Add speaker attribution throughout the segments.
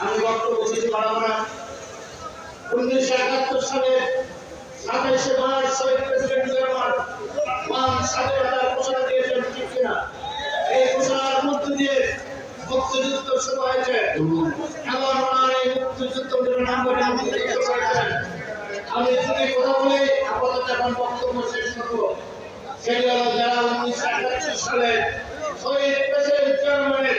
Speaker 1: আমি বক্তব্য কিছু বাড়াবো না। উনিশশো একাত্তর সালে সাতাইশে মার্চ শহীদ প্রেসিডেন্ট জিয়াউর মান স্বাধীনতার ঘোষণা দিয়েছেন, ঠিক কিনা? এই ঘোষণার মধ্য দিয়ে মুক্তিযুদ্ধ শুরু হয়েছে। এমন ওনার এই মুক্তিযুদ্ধ আমি যদি কথা বলি, আপাতত এখন বক্তব্য শেষ করব। সেটি হলো যারা উনিশশো একাত্তর সালে শহীদ প্রেসিডেন্ট চেয়ারম্যানের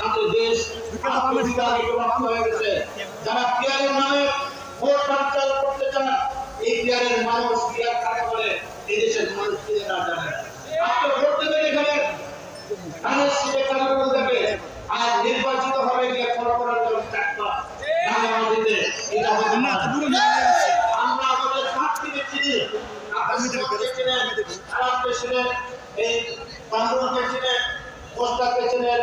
Speaker 1: আমাদের দেশ হয়ে গেছে যারা পিয়ারের নামে ভোট বাঞ্চাল করতে চান এই পিয়ারের মানুষ পিয়ার কাকে বলে? এই দেশের মানুষ কিনে না জানে? আপনি ভোট দেবেন এখানে। ধানের শীতে কালো দেবে? আর নির্বাচিত হবে গিয়ে করার জন্য রাঙা দিতে এটা হবে না আমরা আমাদের ছাত্রীকে চিনি চিনেন খারাপকে চিনেন এই বান্ধবকে চিনেন পোস্টারকে চিনেন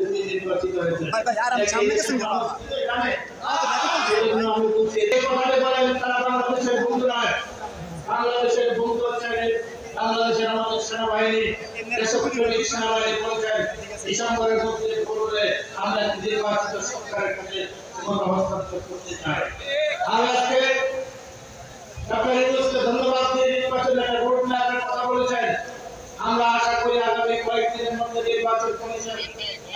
Speaker 1: আমরা নির্বাচিত সরকারের কাছে চাই আমরা আশা করি আগামী কয়েকদিনের মধ্যে নির্বাচন কমিশন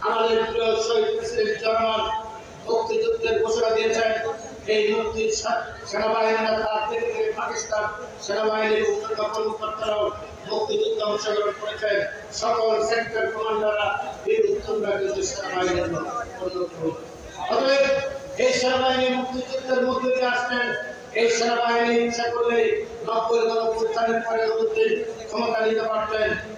Speaker 1: আমাদের প্রিয় শহীদ প্রেসিডেন্ট জনগণ মুক্তিযুদ্ধের ঘোষণা দিয়েছেন। এই মুক্তির সা- সেনাবাহিনীরা তার থেকে পাকিস্তান সেনাবাহিনীর উন্নত কর্মকর্তারাও মুক্তিযুদ্ধে অংশগ্রহণ করেছেন। সকল সেক্টর কমান্ডাররা বীর উত্তমরা কিন্তু সেনাবাহিনীর এই সেনাবাহিনী মুক্তিযুদ্ধের মধ্যে দিয়ে আসছেন। এই সেনাবাহিনী ইচ্ছা করলে নব্বই গণপ্রস্থানের পরে ক্ষমতা নিতে পারতেন।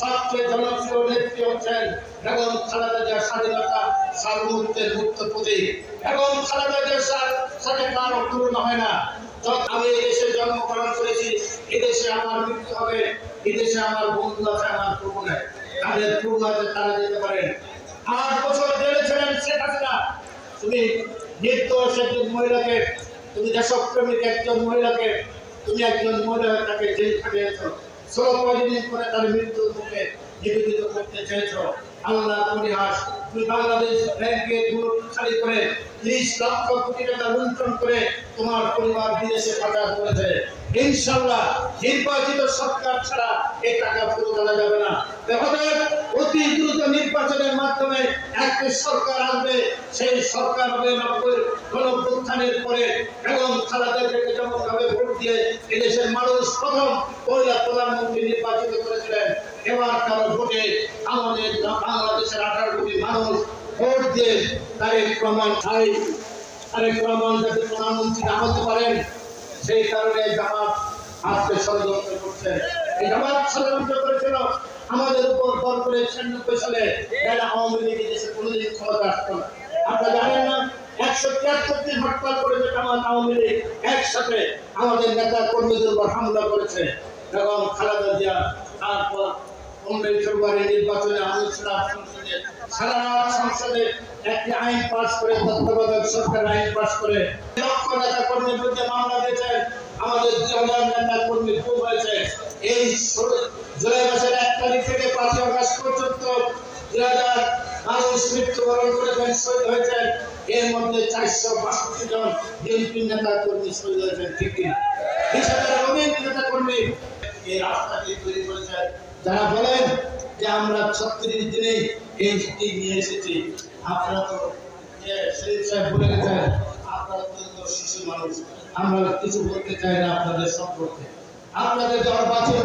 Speaker 1: সবচেয়ে জনপ্রিয় নেত্রী হচ্ছেন এবং খালেদা জিয়া স্বাধীনতা সার্বভৌমত্বের মুক্ত প্রতীক। এবং খালেদা জিয়ার সাথে কারও তুলনা হয় না। আমি এই দেশে জন্মগ্রহণ করেছি এদেশে আমার মৃত্যু হবে এদেশে আমার বন্ধু আছে, আমার প্রভু নেই। তাদের প্রভু আছে, তারা যেতে পারেন আট বছর জেলে ছিলেন শেখ হাসিনা। তুমি নির্দোষ একজন মহিলাকে, তুমি দেশপ্রেমিক একজন মহিলাকে, তুমি একজন মহিলা তাকে জেল খাটিয়েছ। その思い出にこれから見るとですね নিবেদিত করতে চেয়েছ। আল্লাহ পরিহাস, তুমি বাংলাদেশ ব্যাংকে খালি করে ত্রিশ লক্ষ কোটি টাকা লুণ্ঠন করে তোমার পরিবার বিদেশে পাচার করেছে। ইনশাল্লাহ নির্বাচিত সরকার ছাড়া এই টাকা ফেরত আনা যাবে না। অতএব অতি দ্রুত নির্বাচনের মাধ্যমে একটি সরকার আসবে। সেই সরকার হবে নব্বই পরে এবং ভাবে ভোট দিয়ে এদেশের মানুষ প্রথম প্রধানমন্ত্রী নির্বাচিত এবার তার ভোটে আমাদের বাংলাদেশের আঠারো কোটি মানুষ ভোট দিয়ে তারেক প্রমাণ চাই তারেক প্রমাণ যাতে প্রধানমন্ত্রী না হতে পারেন, সেই কারণে জামাত আজকে ষড়যন্ত্র করছে। এই জামাত ষড়যন্ত্র করেছিল, আমাদের উপর বল করে ছিয়ানব্বই সালে যারা আওয়ামী দেশে কোনোদিন ক্ষমতা আসতো না। আপনারা জানেন না, একশো তিয়াত্তর দিন হরতাল আওয়ামী লীগ, একসাথে আমাদের নেতা কর্মীদের উপর হামলা করেছে। এবং খালেদা জিয়া, তারপর পনেরোই ফেব্রুয়ারি সারা সংসদে আইন পাস করে সরকার আইন পাস করে নেতা কর্মীর বিরুদ্ধে মামলা দিয়েছেন, আমাদের নেতা কর্মী খুব হয়েছে। এই থেকে পাঁচই পর্যন্ত দুই হাজার এর মধ্যে চারশো বাষট্টি জন বিএনপি কর্মী শহীদ হয়েছেন, ঠিক এই রাস্তাটি তৈরি করেছেন। যারা বলেন যে আমরা ছত্রিশ দিনে এই নিয়ে এসেছি, আপনারা তো শরীফ গেছেন মানুষ, আমরা কিছু বলতে চাই না আপনাদের সম্পর্কে। আপনাদের যে বাঁচিয়ে